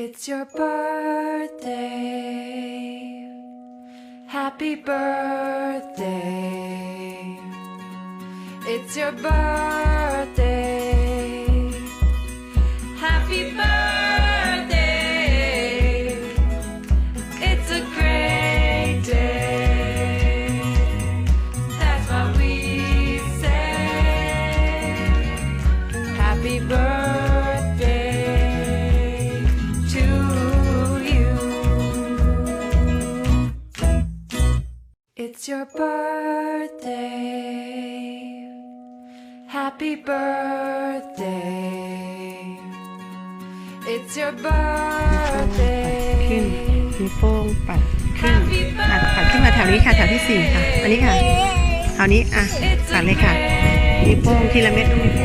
It's your birthday. Happy birthday. It's your birthday. Birthday. It's your ขึ้น birthday. มีโป้งปัดขึ้นอะปัดขึ้นมาแถวนี้ค่ะแถวที่สี่ค่ะ อันนี้ค่ะแถวนี้อะปัดเลยค่ะมีโป้งทีละเม็ดต้องมีโ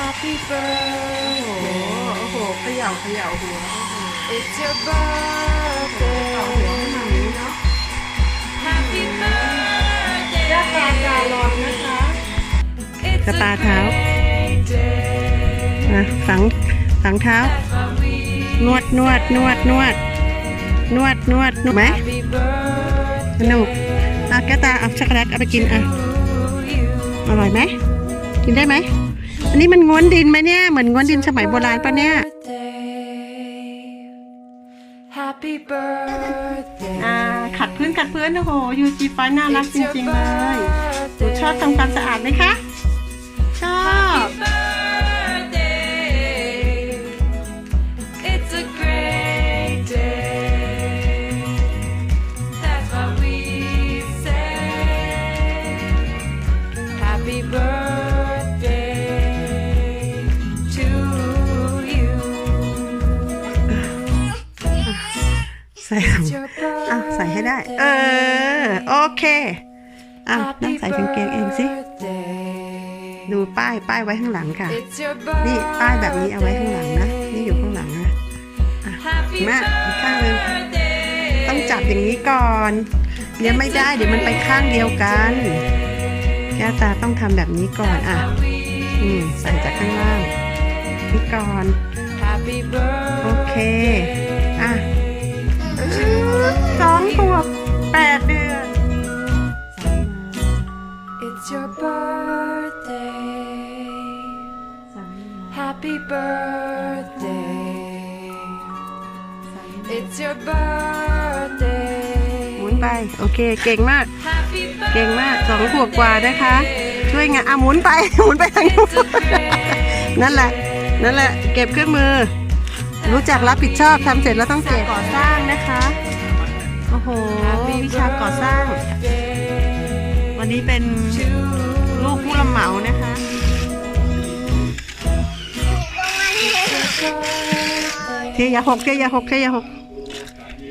Happy โอ้โห birthday. โอ้โหเขย่าเขย่าหัว It's your ต่อหัวขึ้นมาอย่าง birthday. นี้เนาะ Happy birthday. ย่าตาจารอนนะคะ It's a สปาเท้า great day. นะฝังฝังเท้า That's what we นวดนวดนวดนวด นวดนวดนวดไหม Happy birthday สนุกอะแก้วตาเอาช็อกโกแลตเอาไปกินอะ to you. อร่อยไหม กินได้ไหม อันนี้มันง้วนดินไหมเนี่ย เหมือนง้วนดินสมัยโบราณปะเนี่ย Happy birthday อ่าขัดพื้นขัดพื้นโอ้โหยูจีฟ้าน่ารักจริงๆเลยหนูชอบทำความสะอาดไหมคะ ชอบ birthday It's ใส่ถุง It's your อะใส่ให้ได้ เออ โอเค อะนั่ง Happy ใส่กางเกงเองสิ birthday ดูป้ายป้ายไว้ข้างหลังค่ะ It's your นี่ป้ายแบบนี้เอาไว้ข้างหลังนะ นี่อยู่ข้างหลังนะ Happy มาอีกข้างหนึ่ง birthday ต้องจับอย่างนี้ก่อนเดี๋ยวไม่ได้เดี๋ยวมันไปข้างเดียวกันแก้วตาต้องทำแบบนี้ก่อนอะ อืมใส่จากข้างล่างนี่ก่อน Happy โอเค Happy birthday It's your หมุน birthday ไป โอเค เก่งมาก Happy เก่งมากสองขวบกว่านะคะ ช่วยงานอะหมุนไป หมุนไปทางนู้น It's a great นั่นแหละ นั่นแหละ เก็บเครื่องมือ รู้จักรับผิดชอบทำเสร็จแล้วต้องเก็บก่อสร้างนะคะ โอ้โห วิชาก่อสร้าง birthday วันนี้เป็น to ลูกผู้รับเหมานะคะ เทียาหกเทียาหกเทียาหก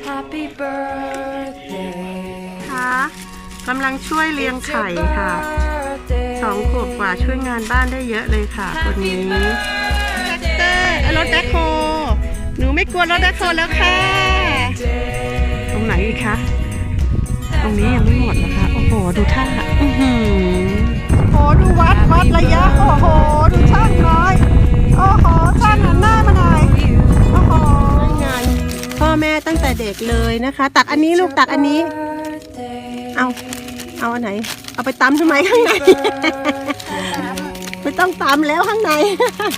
Happy birthday ค่ะกำลังช่วยเลี้ยง It's ไข่ your ค่ะ birthday สองขวบกว่าช่วยงานบ้านได้เยอะเลยค่ะคน Happy นี้เตอร์เอารถแบ็คโฮหนูไม่กลัวรถแบ็คโฮแล้วค่ะ birthday ตรงไหนอีกคะ ตรงนี้ยังไม่หมดนะคะ โอ้โห ดูท่าอือหือโอ้ดูวัดวัดระยะ โอ้โห ตั้งแต่เด็กเลยนะคะ ตักอันนี้ลูกตักอันนี้ เอาเอาอันไหน เอาไปตำทำไมข้างใน ไม่ต้องตำแล้วข้างใน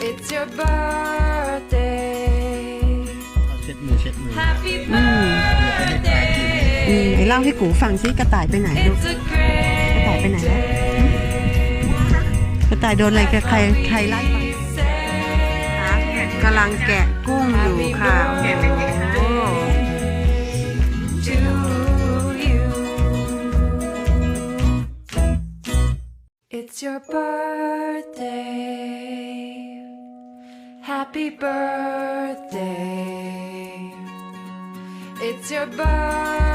It's your birthday เช็ดมือเช็ดมือ Happy อืมอืม birthday ไหนเล่าให้กูฟังซิกระต่ายไปไหนลูก It's a great กระต่ายไปไหนแล้ว day กระต่ายโดนอะไรกับใครใครไล่ไป Say คะกำลังแกะกุ้งอยู่ค่ะโอ้ to It's your birthday. Happy birthday. It's your birthday